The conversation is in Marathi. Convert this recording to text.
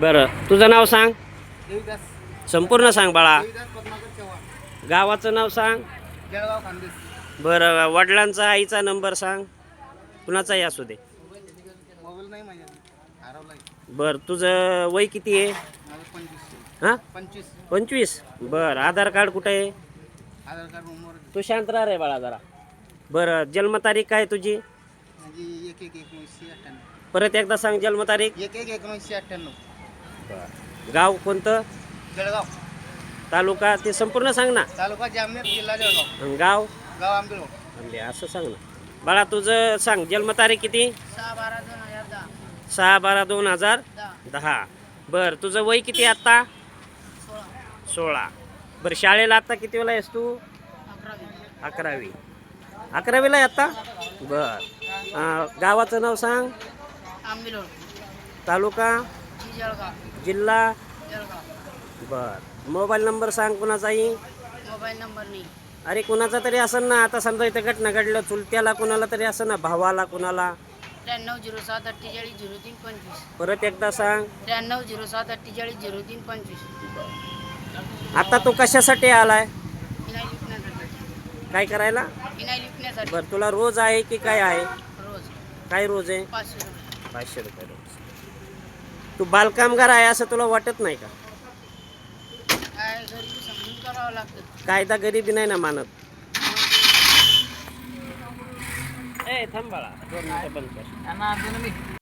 बरं तुझं नाव सांग. देवीदास. संपूर्ण सांग बाळा. देवीदास पद्माकर चव्हाण. गावाचं नाव सांग. जळगाव खानदेश. बरं वडिलांचा आईचा नंबर सांग. कुणाचाही असू दे. मोबाईल नाही माझ्या. हरवलाय बरं तुझं वय किती आहे? माझं पंचवीस हां? पंचवीस. पंचवीस? बरं आधार कार्ड कुठे आहे? आधार कार्ड नंबर तू शांत राह रे बाळा जरा. बरं जन्मतारीख काय तुझी? एक एक एकोणीसशे अठ्ठ्याण्णव. परत एकदा सांग जन्मतारीख. एक एक एकोणीसशे अठ्ठ्याण्णव. गाव कोणतं? जळगाव. तालुका ते संपूर्ण सांग ना. तालुका जामनेर जिल्हा जळगाव. आणि गाव? गाव म्हणजे असं सांग ना. बाळा तुझं सांग जन्मतारीख किती? सहा बारा दोन हजार दहा. सहा बारा दोन हजार दहा. दहा. बरं तुझं वय किती आत्ता? सोळा. सोळा. बरं शाळेला आत्ता किती वेळा आहेस तू? अकरावी. अकरावी. अकरावीला आहे आत्ता? बरं. अं, गावाचं नाव सांग. तालुका? जळगाव. जिल्हा? जळगाव. बर. मोबाईल नंबर सांग कुणाचाही. मोबाईल नंबर नाही. अरे कुणाचा तरी असेल ना आता समजा इथं घटना घडलं चुलत्याला कुणाला तरी असेल ना भावाला कुणाला? त्र्याण्णव झिरो सात अठ्ठेचाळीस झिरो तीन पंचवीस. परत एकदा सांग. त्र्याण्णव झिरो सात अठ्ठेचाळीस झिरो तीन पंचवीस. आता तू कशासाठी आलाय? काय करायला? बरं तुला रोज आहे की काय आहे? रोज. काय रोज आहे? पाचशे रुपये. पाचशे रुपये रोज. तू बालकामगार आहे असं तुला वाटत नाही का? काय घरी समजून करावं लागतं. कायदा गरिबी नाही ना मानत. ए थांब बाळा. दोन मिनिटं बंद कर.